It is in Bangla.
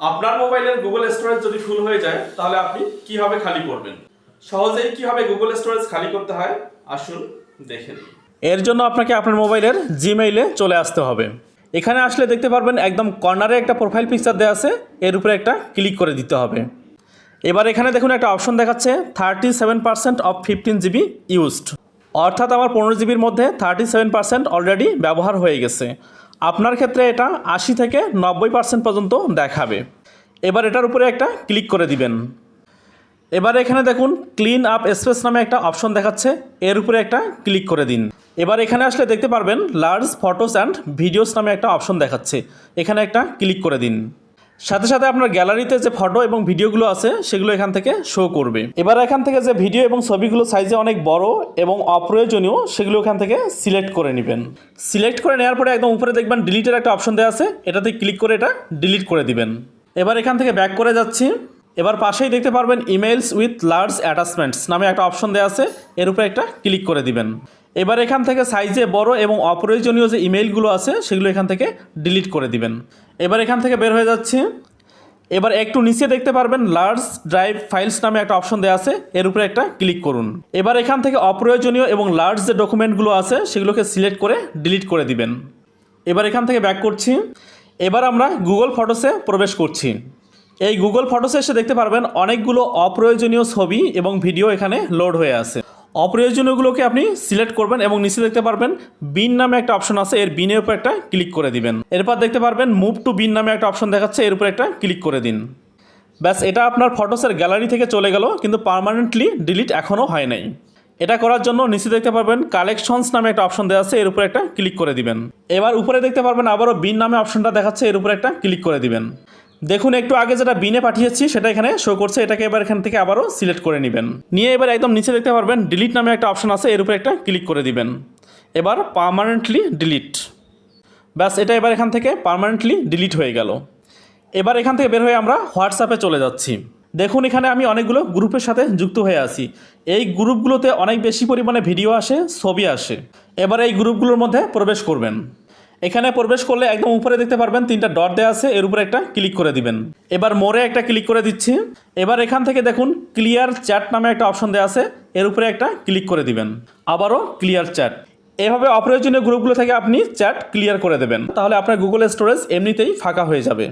আপনার মোবাইলের গুগল স্টোরেজ যদি ফুল হয়ে যায়, তাহলে আপনি কীভাবে খালি করবেন? সহজেই কীভাবে গুগল স্টোরেজ খালি করতে হয়? আসুন দেখে নিন এর জন্য আপনাকে আপনার মোবাইলের জিমেইলে চলে আসতে হবে। এখানে আসলে দেখতে পারবেন একদম কর্নারে একটা প্রোফাইল পিকচার দেওয়া আছে, এর উপরে একটা ক্লিক করে দিতে হবে। এবার এখানে দেখুন একটা অপশন দেখাচ্ছে thirty seven percent of fifteen GB used অর্থাৎ আমার পনেরো জিবির মধ্যে থার্টি সেভেন পার্সেন্ট অলরেডি ব্যবহার হয়ে গেছে। আপনার ক্ষেত্রে এটা আশি থেকে নব্বই পার্সেন্ট পর্যন্ত দেখাবে। এবার এটার উপরে একটা ক্লিক করে দিবেন। এবার এখানে দেখুন ক্লিন আপ স্পেস নামে একটা অপশন দেখাচ্ছে। এর উপরে একটা ক্লিক করে দিন। এবার এখানে আসলে দেখতে পারবেন লার্জ ফটোস অ্যান্ড ভিডিওস নামে একটা অপশন দেখাচ্ছে। এখানে একটা ক্লিক করে দিন। সাথে সাথে আপনার গ্যালারিতে যে ফটো এবং ভিডিওগুলো আছে, সেগুলো এখান থেকে শো করবে। এবার এখান থেকে যে ভিডিও এবং ছবিগুলো সাইজে অনেক বড় এবং অপ্রয়োজনীয়, সেগুলো এখান থেকে সিলেক্ট করে নেবেন। সিলেক্ট করে নেওয়ার পরে একদম উপরে দেখবেন ডিলিটের একটা অপশন দেওয়া আছে, এটাতে ক্লিক করে এটা ডিলিট করে দিবেন। এবার এখান থেকে ব্যাক করে যাচ্ছি। এবার পাশেই দেখতে পারবেন ইমেলস উইথ লার্জ অ্যাটাচমেন্টস নামে একটা অপশন দেওয়া আছে, এর উপরে একটা ক্লিক করে দিবেন। এবার এখান থেকে সাইজে বড় এবং অপ্রয়োজনীয় যে ইমেইলগুলো আছে, সেগুলো এখান থেকে ডিলিট করে দিবেন। এবার এখান থেকে বের হয়ে যাচ্ছে। এবার একটু নিচে দেখতে পারবেন লার্জ ড্রাইভ ফাইলস নামে একটা অপশন দেওয়া আছে, এর উপরে একটা ক্লিক করুন। এবার এখান থেকে অপ্রয়োজনীয় এবং লার্জ যে ডকুমেন্টগুলো আছে, সেগুলোকে সিলেক্ট করে ডিলিট করে দিবেন। এবার এখান থেকে ব্যাক করছি। এবার আমরা গুগল ফটোসে প্রবেশ করছি। এই গুগল ফটোসে এসে দেখতে পারবেন, অনেকগুলো অপ্রয়োজনীয় ছবি এবং ভিডিও এখানে লোড হয়ে আছে। অপ্রয়োজনীয়গুলোকে আপনি সিলেক্ট করবেন এবং নিচে দেখতে পারবেন বিন নামে একটা অপশন আছে, এর বিনের উপর একটা ক্লিক করে দিবেন। এরপর দেখতে পারবেন মুভ টু বিন নামে একটা অপশন দেখাচ্ছে, এর উপর একটা ক্লিক করে দিন। ব্যাস, এটা আপনার ফটোসের গ্যালারি থেকে চলে গেল, কিন্তু পার্মানেন্টলি ডিলিট এখনও হয় নাই। এটা করার জন্য নিচে দেখতে পারবেন কালেকশনস নামে একটা অপশন দেওয়া আছে, এর উপরে একটা ক্লিক করে দিবেন। এবার উপরে দেখতে পারবেন আবারও বিন নামে অপশনটা দেখাচ্ছে, এর উপরে একটা ক্লিক করে দিবেন। দেখুন, একটু আগে যেটা বিনে পাঠিয়েছি, সেটা এখানে শো করছে। এটাকে এবার এখান থেকে আবারও সিলেক্ট করে নেবেন। নিয়ে এবার একদম নিচে দেখতে পারবেন ডিলিট নামে একটা অপশন আছে, এর উপরে একটা ক্লিক করে দিবেন। এবার পার্মানেন্টলি ডিলিট ব্যাস, এটা এবার এখান থেকে পার্মানেন্টলি ডিলিট হয়ে গেল। এবার এখান থেকে বের হয়ে আমরা হোয়াটসঅ্যাপে চলে যাচ্ছি। দেখুন, এখানে আমি অনেকগুলো গ্রুপের সাথে যুক্ত হয়ে আছি। এই গ্রুপগুলোতে অনেক বেশি পরিমাণে ভিডিও আসে, ছবি আসে। এবার এই গ্রুপগুলোর মধ্যে প্রবেশ করবেন। এখানে প্রবেশ করলে একদম উপরে দেখতে পারবেন তিনটা ডট দেওয়া আছে, এর উপরে একটা ক্লিক করে দিবেন। এবার মোড়ে একটা ক্লিক করে দিচ্ছি। এবার এখান থেকে দেখুন ক্লিয়ার চ্যাট নামে একটা অপশন দেওয়া আছে, এর উপরে একটা ক্লিক করে দিবেন। আবারও ক্লিয়ার চ্যাট এভাবে অপ্রয়োজনীয় গ্রুপগুলো থেকে আপনি চ্যাট ক্লিয়ার করে দেবেন। তাহলে আপনার গুগল স্টোরেজ এমনিতেই ফাঁকা হয়ে যাবে।